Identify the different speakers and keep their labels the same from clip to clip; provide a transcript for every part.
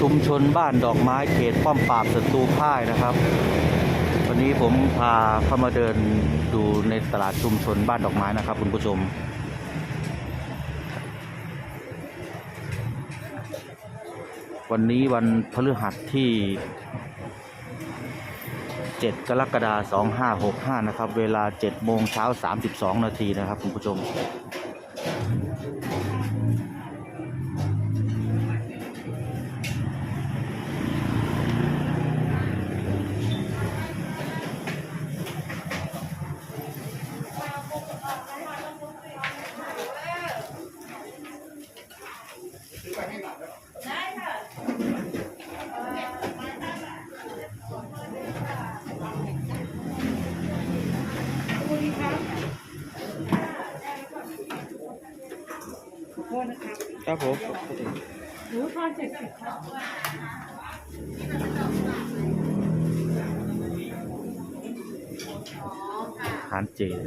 Speaker 1: ชุมชนบ้านดอกไม้เขตป้อมปราบศัตรูพ่ายนะครับ วันนี้ผมพาเข้ามาเดินดูในตลาดชุมชนบ้านดอกไม้นะครับ คุณผู้ชม วันนี้วันพฤหัสที่ 7 กรกฎาคม2565 นะครับ เวลา 7 โมงเช้า 32 นาทีนะครับ คุณผู้ชม ครับผม
Speaker 2: หนูทอนเจ็ดสิบค่ะ
Speaker 1: อาหารเจน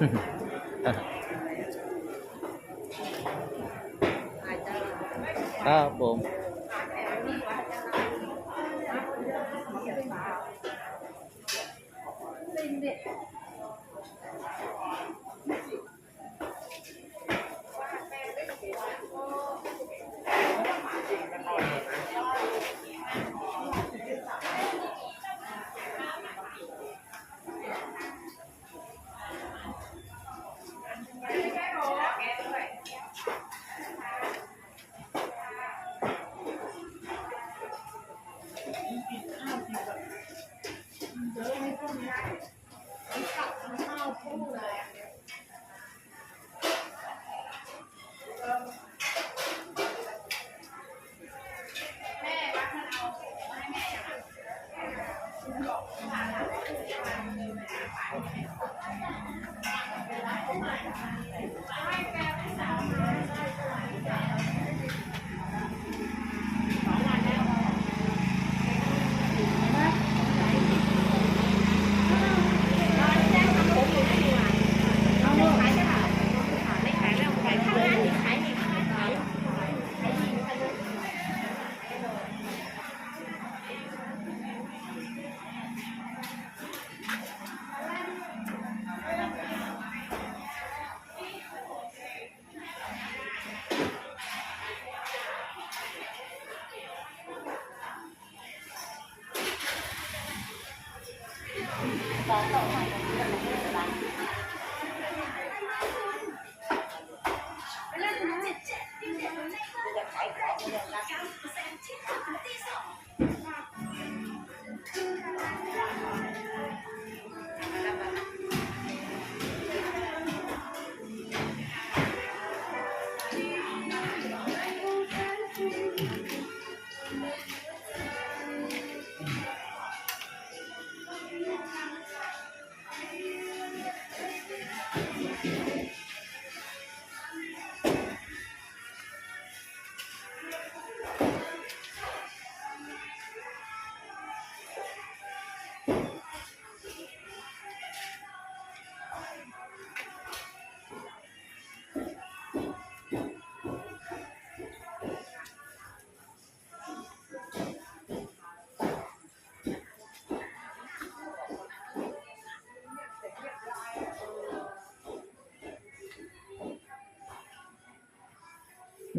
Speaker 1: ผ Yeah.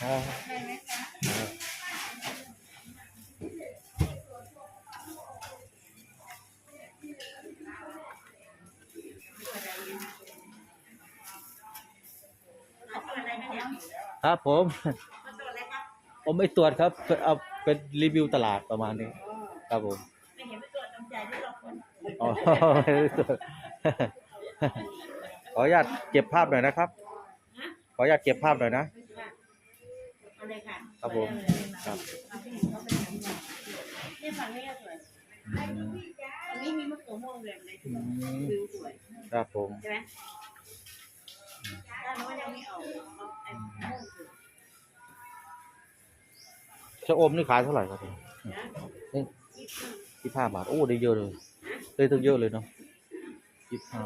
Speaker 1: ครับผม ผมไม่ตรวจครับ เอาเป็นรีวิวตลาดประมาณนี้ ครับผม
Speaker 2: ไม่เห็นไปตรวจน้ำใจที่เราคน
Speaker 1: อ๋อไม่ได้ตรวจขออนุญาตเก็บภาพหน่อยนะครับ ขออนุญาตเก็บภาพหน่อยนะ
Speaker 2: เอาเลย ค
Speaker 1: รับผมครับ
Speaker 2: เนี่ยฝั่งนี้สวย
Speaker 1: อืม
Speaker 2: อันนี้มีมะเขือม่วงเลยเลยวิวสวย
Speaker 1: ครับผม
Speaker 2: ใช่ไหมด้านโน้นยังไม่ออก
Speaker 1: ชะอมนี่ขายเท่าไหร่ครับ
Speaker 2: นี่
Speaker 1: ยี่ห้าบาท โอ้ได้เยอะเลยได้ตั้งเยอะเลยเนาะยี่ห้า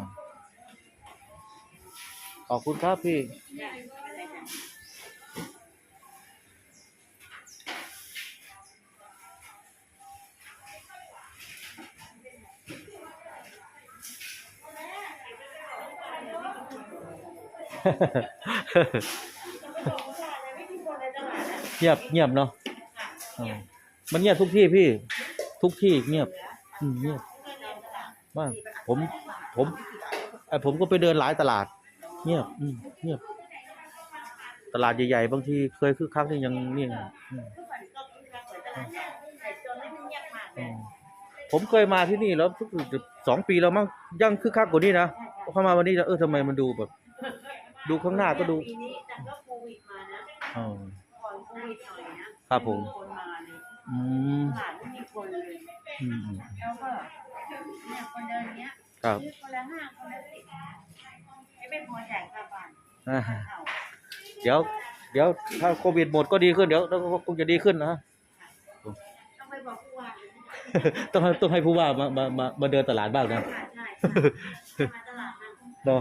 Speaker 1: ขอบคุณครับพี่ เงียบเงียบเนาะอืมมันเงียบทุกที่พี่ ทุกที่เงียบอืมเงียบมากผมผมไอผมก็ไปเดินหลายตลาด เงียบอืมเงียบ ตลาดใหญ่ๆบางทีเคยคึกคักนี่ยังเงียบอืม
Speaker 2: ทุกวันก็คือการเปิดตลาดเนี่ยแต่จนไม่เงียบมากเล
Speaker 1: อื
Speaker 2: ย
Speaker 1: มผมเคยมาที่นี่แล้วทุกสองปีแล้วมั้งยังคึกคักกว่านี้นะพอเข้ามาวันนี้แล้วเออทำไมมันดูแบบ ดูข้างหน้าก็ดู
Speaker 2: ปีนี้แต่ก็โควิดมานะ
Speaker 1: อ๋อ
Speaker 2: ก่อนโควิดหน่อยนะครับ
Speaker 1: ผม
Speaker 2: คนมาเลย
Speaker 1: อืม
Speaker 2: ตลาดไม่มีคนเลย
Speaker 1: อืมอืม
Speaker 2: แล้วก็เนี่ยคนเดินเนี้ย
Speaker 1: ครับ
Speaker 2: ซื้อคนละห้าคนละสิบไม่เป็นพอจ่ายค่าบ้าน
Speaker 1: อ่า
Speaker 2: เอา
Speaker 1: เดี๋ยว เดี๋ยวถ้าโควิดหมดก็ดีขึ้นเดี๋ยวแล้วก็คงจะดีขึ้นนะ
Speaker 2: ต้องไปบอกผู้ว่า
Speaker 1: ต้องให้ต้องให้ผู้ว่ามามามามาเดินตลาดบ้างนะ
Speaker 2: ใช่ใช่ใช่มาตลาดนัด
Speaker 1: เนาะ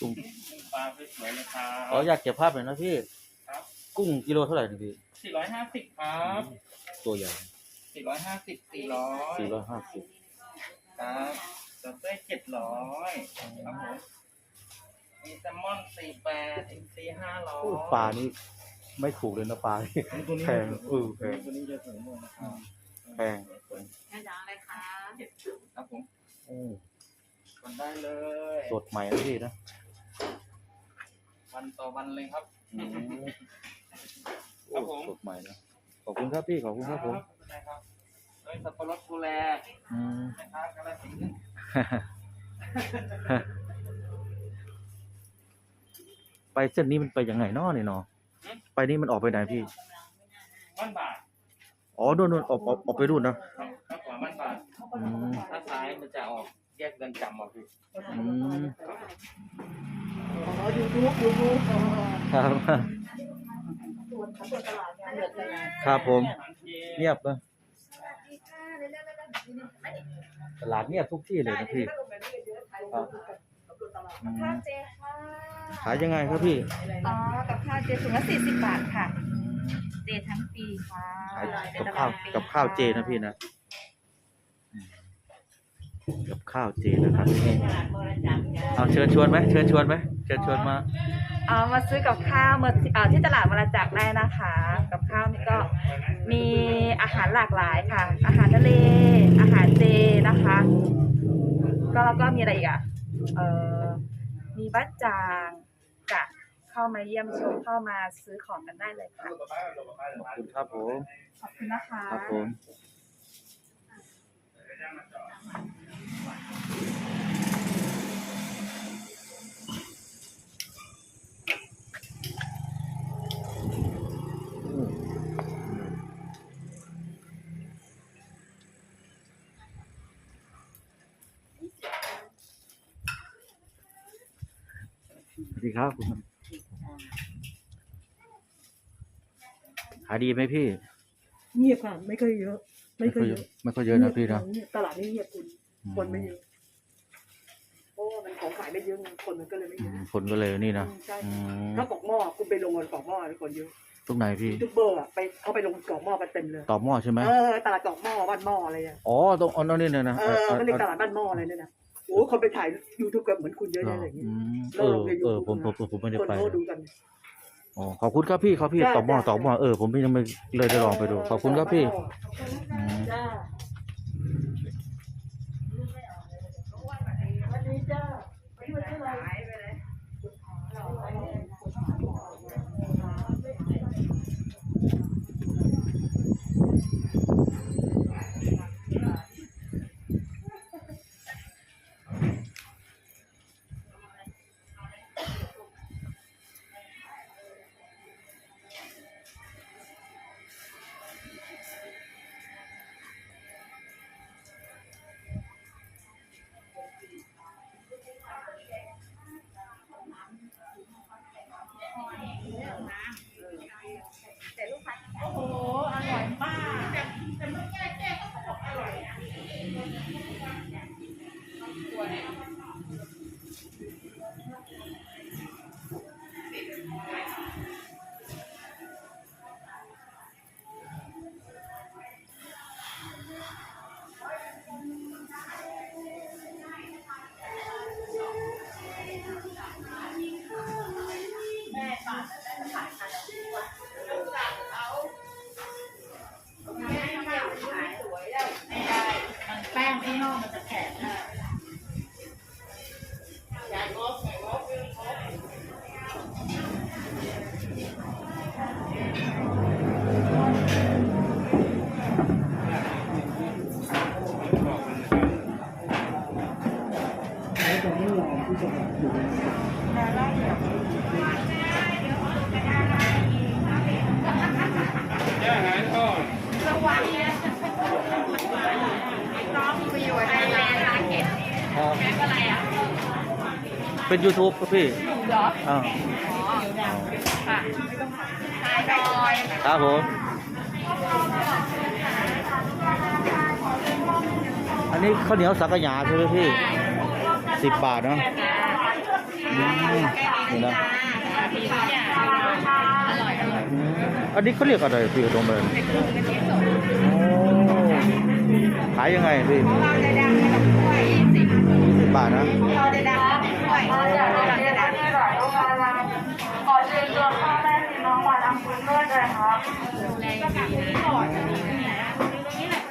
Speaker 1: กุ้ง
Speaker 3: กุ้งปลาสวยๆเลยครั
Speaker 1: ขอบอยากเก็บภาพหน่อยนะพี่
Speaker 3: ครับ
Speaker 1: กุ้งกิโลเท่าไหร่นะพี่
Speaker 3: สี่ร้อยห้าสิบครับ
Speaker 1: ตัวใหญ่
Speaker 3: สี่ร้อยห้าสิบสี่ร้อย
Speaker 1: สี่ร้อยห้าสิบ
Speaker 3: ครับสเต้เจ็ดร้อยครับผมมีแซลมอนสี่แปดอินซีห้าร้อย
Speaker 1: ปลานี่ไม่ถูกเลยนะปลานี่
Speaker 3: ตัวนี้
Speaker 1: แพงเออแพง
Speaker 3: ตัวนี้จะถึงหมดนะครับ
Speaker 1: แพง
Speaker 2: แม่จ๋าอะไรคะ
Speaker 3: ครับผม
Speaker 1: โอ้
Speaker 3: กันได้เลย
Speaker 1: สดใหม่นะพี่นะ
Speaker 3: วันต่อวันเลยครับ
Speaker 1: อืม
Speaker 3: ครั
Speaker 1: โอ้
Speaker 3: บผม
Speaker 1: สดใหม่นะขอบคุณครับพี่ขอบคุณครับผม
Speaker 3: ไม่เป็นไรครับเอ้ยสับปะรดกูแล
Speaker 1: อืม
Speaker 3: นะครับกระสินธุ์
Speaker 1: ไปเส้นนี้มันไปยังไงเนาะเนี่ยเนาะไปนี่มันออกไปไหนพี่
Speaker 3: บ้านบาท
Speaker 1: อ๋อนู่นนู่นออกออกออกไปนู่นเนอะ
Speaker 3: ครับข้างขวาบ้านบาท
Speaker 1: อืม
Speaker 3: ถ้าซ้ายมันจะออกแยกเดินจำออกพี่
Speaker 1: อืม
Speaker 2: อ๋อ ยูทูบยูทูบ
Speaker 1: ครับ
Speaker 2: ตรวจตรวจตลาดงานเดือดตลาด
Speaker 1: ครับผม
Speaker 3: ทันที
Speaker 1: เงียบนะตลาดเงียบทุกที่เลยนะพี่ครับอืม
Speaker 4: ข้าวเจค่ะ
Speaker 1: ขายยังไงครับพี่
Speaker 4: อ๋อ กับข้าวเจถุงละสี่สิบบาทค่ะ เจทั้งปีค่ะ
Speaker 1: ขายกับข้าวกับข้าวเจนะพี่นะอืม กับข้าวเจนะครับนี่
Speaker 2: ตลาดบริจาคยา
Speaker 1: เอาเชิญชวนไหมเชิญชวนไหมเชิญชวนมา
Speaker 4: เอามาซื้อกับข้าวมาเอ่อที่ตลาดวรจักรได้นะคะ กับข้าวนี่ก็มีอาหารหลากหลายค่ะ อาหารทะเล อาหารเจนะคะ ก็แล้วก็มีอะไรอีกอะเอ่อมีบัตจางกับขเข้ามาเยี่ยมชมเข้ามาซื้อของกันได้เลยค่ะ
Speaker 1: ขอบคุณครับผม
Speaker 4: ขอบคุณนะคะ
Speaker 1: ครับผม ดีครับคุณขายดีไหมพี่
Speaker 5: เงียบค่ะ ไม่ค่อยเยอะ ไม่ค่อยเยอะ
Speaker 1: ไม่ค่อยเยอะนะพี่นะ
Speaker 5: เงียบตลาดนี่เงียบคุณคนไม่เยอะเพราะว่ามันของขายไม่เยอะไงคนมันก็เลยไม่
Speaker 1: อื
Speaker 5: เยอะ
Speaker 1: มคนก็เลยนี่นะ
Speaker 5: อืมใช่
Speaker 1: อืม
Speaker 5: ถ้ากอกหม้อคุณไปลงบนกอกหม้อคนเยอะ
Speaker 1: ตรงไหนพี่
Speaker 5: ยูทูบเบอร์อะไปเขาไปลงกอกหม้อกันเต็มเลย
Speaker 1: ตอบหม้อใช่ไหม
Speaker 5: เออตลาดกอกหม้อบ้านหม้ออะไรอะ
Speaker 1: อ๋อตรงอ๋อนั่นนี่นะนะ
Speaker 5: เออเขาเรียกตลาดบ้านหม้ออะไรเนี่ยนะ โอ้คนไปถ่ายยูทูบกันเหมือนคุณเยอะแยะอะไรอย่างเงี้ย
Speaker 1: อืม
Speaker 5: แล้
Speaker 1: เอ
Speaker 5: ว
Speaker 1: อ
Speaker 5: ลงใน
Speaker 1: เออ
Speaker 5: YouTube
Speaker 1: ผมผมผมผมไม่ได้
Speaker 5: คน
Speaker 1: ไป
Speaker 5: เขาดูกัน
Speaker 1: อ๋อขอบคุณครับพี่ครับพี่
Speaker 5: จ้า
Speaker 1: ตอบหม้อ
Speaker 5: จ้า
Speaker 1: ตอบหม้อเออผมยังไม่เลยได้ลองไปดู ขอบคุณครับพี่อืม
Speaker 5: จ้า
Speaker 1: เป็น YouTube ครับพี่
Speaker 4: เหรอ
Speaker 1: อ่า
Speaker 4: ค่ะตายดอย
Speaker 1: ครับผม อันนี้ข้าวเหนียวสังกะหยาใช่ไหมพี่สิบบาทเนาะอืมนี่นะ
Speaker 2: มีทุกอย่างอร่อยอร่อย
Speaker 1: อืมอันนี้เขาเรียกอะไรพี่ตรงเบนโอ้ขายยังไงพี่
Speaker 2: เราจะดังในลำถ้วยยี่สิบ
Speaker 1: สิบบาทนะ
Speaker 2: เราจะดัง ในถ้วยเราจะดังในถ้วย
Speaker 4: ขอเชิญชวนพ่อแม่พี่น้องมาทำบุญด้วยเลยครับ
Speaker 2: ก็กลับที่ก่อนจะมีเนี่ยนะตรงนี้แหละ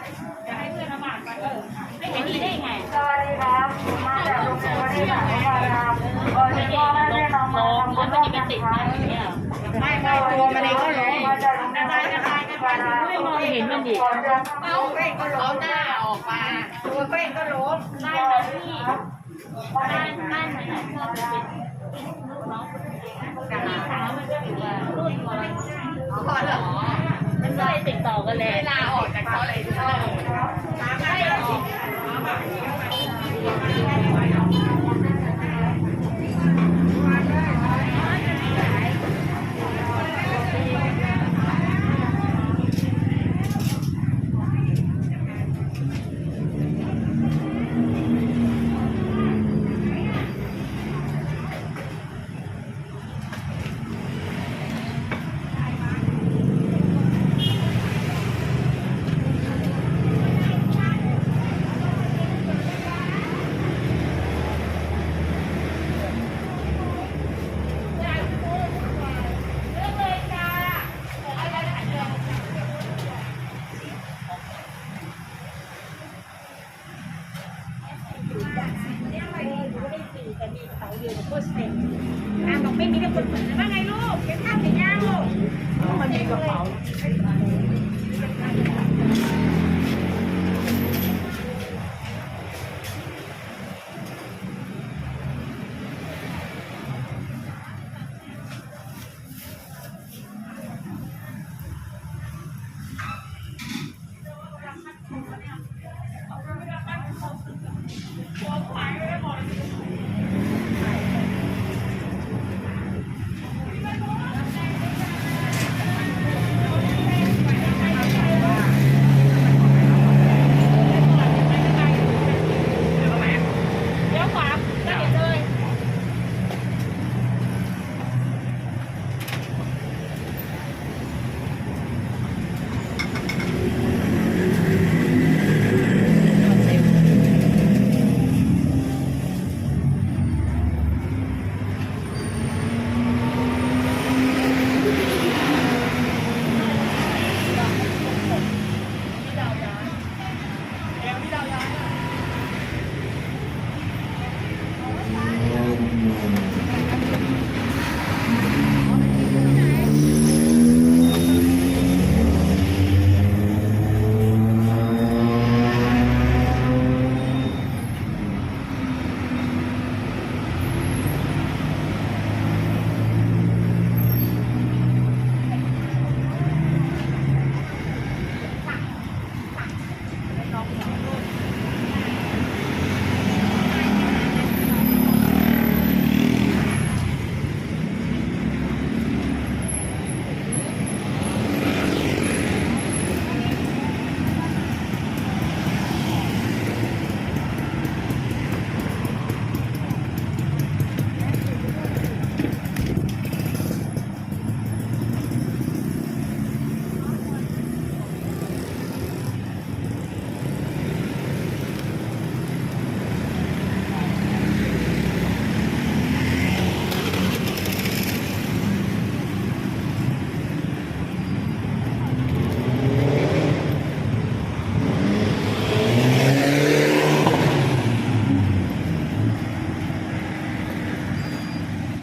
Speaker 2: จะให้เพื่อนมาบากไปเออไม่เห็นนี่ได้ไง
Speaker 4: สวัสดีครับมาจากโรงเรียนวัดที่ไหนครับขอเชิญพ่อแม่พี่น้องมาทำบุญด้วยนะครับ
Speaker 2: ไม่ไม่ตัวมันเองก็ล้ม
Speaker 4: มาจากโรงเรี
Speaker 2: ก
Speaker 4: ย
Speaker 2: ระ
Speaker 4: น
Speaker 2: จายกระจายกระจายไม่มองเห็นมันดิ
Speaker 4: ขอเชิญ
Speaker 2: เอาเป้งก็ล้มหน้าออกมาตัวเป้งก็ล้มได้ไหมพี่ พี่สาวมันก็ถือว่ารุ่นอะไรอ๋อเหรอมันก็เลยติดต่อกันเลยเวลาออกจากเขาเลยเออไม่ออก